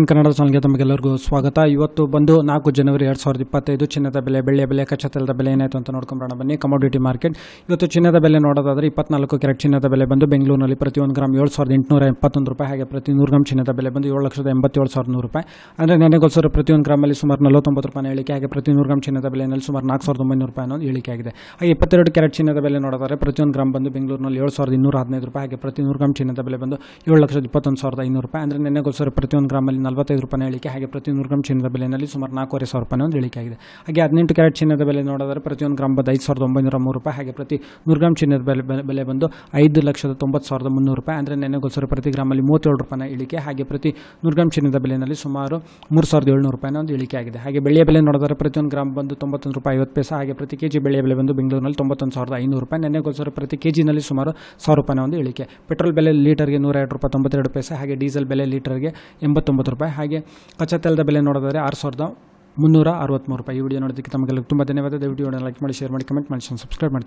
ಇನ್ ಕನ್ನಡ ಚಾನಲ್ಗೆ ತಮಗೆಲ್ಲರಿಗೂ ಸ್ವಾಗತ. ಇವತ್ತು ಬಂದು ನಾಲ್ಕು ಜನವರಿ ಎರಡು ಸಾವಿರದ ಇಪ್ಪತ್ತೈದು, ಚಿನ್ನದ ಬೆಲೆ, ಬೆಳ್ಳಿಯ ಬೆಲೆ ಕಚ್ಚಾ ಬೆಲೆ ಏನಾಯಿತು ಅಂತ ನೋಡ್ಕೊಂಬರೋಣ. ಬನ್ನಿ ಕಮೋಡಿಟಿ ಮಾರ್ಕೆಟ್ ಇವತ್ತು ಚಿನ್ನದ ಬೆಲೆ ನೋಡೋದಾದರೆ ಇಪ್ಪತ್ನಾಲ್ಕು ಕ್ಯಾರೆಟ್ ಚಿನ್ನದ ಬೆಲೆ ಬಂದು ಬೆಂಗಳೂರಿನಲ್ಲಿ ಒಂದು ಗ್ರಾಮ್ ಏಳು ಸಾವಿರದ ಎಂಟುನೂರ ಎಪ್ಪತ್ತೊಂದು ರೂಪಾಯಿ, ಹಾಗೆ ಪ್ರತಿ ನೂರು ಗ್ರಾಮ್ ಚಿನ್ನದ ಬೆಲೆ ಬಂದು ಏಳು ಲಕ್ಷದ ಎಂಬತ್ತೇಳು ಸಾವಿರದ ನೂರು ರೂಪಾಯಿ. ಅಂದರೆ ನೆನೆಗೋಸ್ಕರ ಪ್ರತಿಯೊಂದು ಗ್ರಾಮಲ್ಲಿ ಸುಮಾರು ನಲವತ್ತೊಂಬತ್ತು ರೂಪಾಯಿ ಇಳಿಕೆ ಹಾಗೆ ಪ್ರತಿ ನೂರು ಗ್ರಾಮ್ ಚಿನ್ನದ ಬೆಲೆಯಲ್ಲಿ ಸುಮಾರು ನಾಲ್ಕು ಸಾವಿರದ ಒಂಬೈನೂರು ರೂಪಾಯಿ ಅನ್ನೋದು ಇಳಿಕೆ ಆಗಿದೆ. ಹಾಗೆ ಇಪ್ಪತ್ತೆರಡು ಕ್ಯಾರೆಟ್ ಚಿನ್ನದ ಬೆಲೆ ನೋಡೋದಾದ್ರೆ ಪ್ರತಿ ಒಂದು ಗ್ರಾಮ್ ಬಂದು ಬೆಂಗಳೂರಿನಲ್ಲಿ ಏಳು ಸಾವಿರದ ಇನ್ನೂರ ಹದಿನೈದು ರೂಪಾಯಿ, ಹಾಗೆ ಪ್ರತಿ ನೂರು ಗ್ರಾಮ್ ಚಿನ್ನದ ಬೆಲೆ ಬಂದು ಏಳು ಲಕ್ಷದ ಇಪ್ಪತ್ತೊಂದು ಸಾವಿರದ ಐನೂರು ರೂಪಾಯಿ. ಅಂದರೆ ನೆನೆಗೋಸ್ಕರ ಒಂದು ಗ್ರಾಮಲ್ಲಿ ನಲವತ್ತೈದು ರೂಪಾಯಿ ಇಳಿಕೆ ಹಾಗೆ ಪ್ರತಿ ಗ್ರಾಮ್ ಚಿನ್ನದ ಬೆಲೆಯಲ್ಲಿ ಸುಮಾರು ನಾಲ್ಕೂವರೆ ಸಾವಿರ ರೂಪಾಯಿ ಒಂದು ಇಳಿಕೆ ಆಗಿದೆ. ಹಾಗೆ ಹದಿನೆಂಟು ಕ್ಯಾರೆಟ್ ಚಿನ್ನದ ಬೆಲೆ ನೋಡಿದರೆ ಪ್ರತಿಯೊಂದು ಗ್ರಾಮ್ ಬಂದು ಐದು ಸಾವಿರದ ಒಂಬೈನೂರ ಮೂರು ರೂಪಾಯಿ, ಹಾಗೆ ಪ್ರತಿ ನೂರು ಗ್ರಾಮ್ ಚಿನ್ನದ ಬೆಲೆ ಬೆಲೆ- ಬಂದು ಐದು ಲಕ್ಷದ ತೊಂಬತ್ತು ಸಾವಿರದ ಮುನ್ನೂರು ರೂಪಾಯಿ, ಅಂದರೆ ನೆನೆಗೋಸ್ಕರ ಪ್ರತಿ ಗ್ರಾಮಲ್ಲಿ ಮೂವತ್ತೇಳು ರೂಪಾಯಿನ ಇಳಿಕೆ ಹಾಗೆ ಪ್ರತಿ ನೂರು ಗ್ರಾಮ್ ಚಿನ್ನದ ಬೆಲೆಯಲ್ಲಿ ಸುಮಾರು ಮೂರು ಸಾವಿರದ ಏಳ್ನೂರು ರೂಪಾಯಿನ ಒಂದು ಇಳಿಕೆ ಆಗಿದೆ. ಹಾಗೆ ಬೆಳೆಯ ಬೆಲೆ ನೋಡಿದರೆ ಪ್ರತಿಯೊಂದು ಗ್ರಾಮ್ ಬಂದು ತೊಂಬತ್ತೊಂದು ರೂಪಾಯಿ ಐವತ್ತು ಪೈಸೆ, ಹಾಗೆ ಪ್ರತಿ ಕೆ ಜಿ ಬೆಳೆಯ ಬೆಲೆ ಬಂದು ಬೆಂಗಳೂರಿನಲ್ಲಿ ತೊಂಬತ್ತೊಂದು ಸಾವಿರದ ಐನೂರು ರೂಪಾಯಿ ನೆನೆಗೋಸ್ಕರ ಪ್ರತಿ ಕೆ ಜಿನಲ್ಲಿ ಸುಮಾರು ಸಾವಿರ ರೂಪಾಯಿನ ಒಂದು ಇಳಿಕೆ ಪೆಟ್ರೋಲ್ ಬೆಲೆ ಲೀಟರ್ಗೆ ನೂರ ಎರಡು ರೂಪಾಯಿ ತೊಂಬತ್ತೆರಡು ಪೈಸೆ, ಹಾಗೆ ಡೀಸೆಲ್ ಬೆಲೆ ಲೀಟರ್ಗೆ ಎಂಬತ್ತೊಂಬತ್ತು ರೂಪಾಯಿ ಹಾಗೆ ಕಚ್ಚಾ ತೈಲದ ಬೆಲೆ ನೋಡೋದಾದ್ರೆ ಆರು ಸಾವಿರದ ಮುನ್ನೂರ ಅರವತ್ತ್ಮೂರು ರೂಪಾಯಿ ಈ ವಿಡಿಯೋ ನೋಡೋದಕ್ಕೆ ತಮಗೆಲ್ಲ ತುಂಬ ಧನ್ಯವಾದ. ದಯವಿಟ್ಟು ವಿಡಿಯೋ ಲೈಕ್ ಮಾಡಿ ಶೇರ್ ಮಾಡಿ ಕಮೆಂಟ್ ಮಾಡಿ ಸಬ್ಸ್ಕ್ರೈಬ್ ಮಾಡಿ